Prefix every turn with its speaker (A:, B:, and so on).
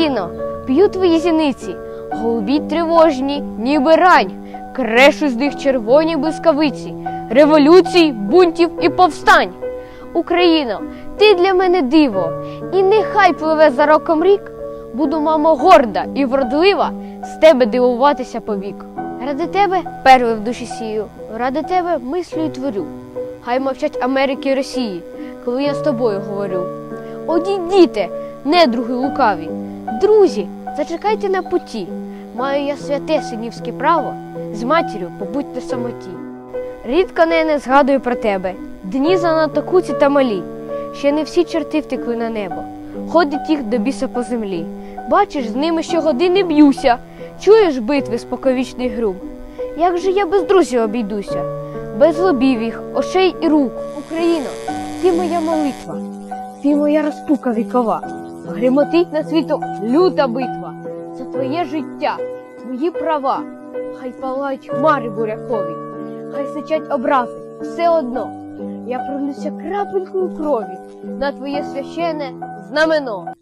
A: Україно, п'ю твої зіниці, голубіть тривожні, ніби рань, крешу з них червоні блискавиці, революцій, бунтів і повстань. Україно, ти для мене диво, і нехай пливе за роком рік. Буду, мамо, горда і вродлива з тебе дивуватися повік. Ради тебе перви в душі сію, ради тебе мислю і творю. Хай мовчать Америки і Росії, коли я з тобою говорю. Одійдіте, недруги лукаві, друзі, зачекайте на путі. Маю я святе синівське право, з матір'ю побудь на самоті. Рідко не, не згадую про тебе, дні занадто куці та малі. Ще не всі чорти втекли на небо, ходить їх до біса по землі. Бачиш, з ними щогодини б'юся, чуєш битви споковічний грум. Як же я без друзів обійдуся, без лобів їх, очей і рук. Україно, ти моя молитва, ти моя розпука вікова. Гримотить на світу люта битва за твоє життя, твої права. Хай палають хмари бурякові, хай сичать образи, все одно. Я пролюся крапелькою крові на твоє священне знамено.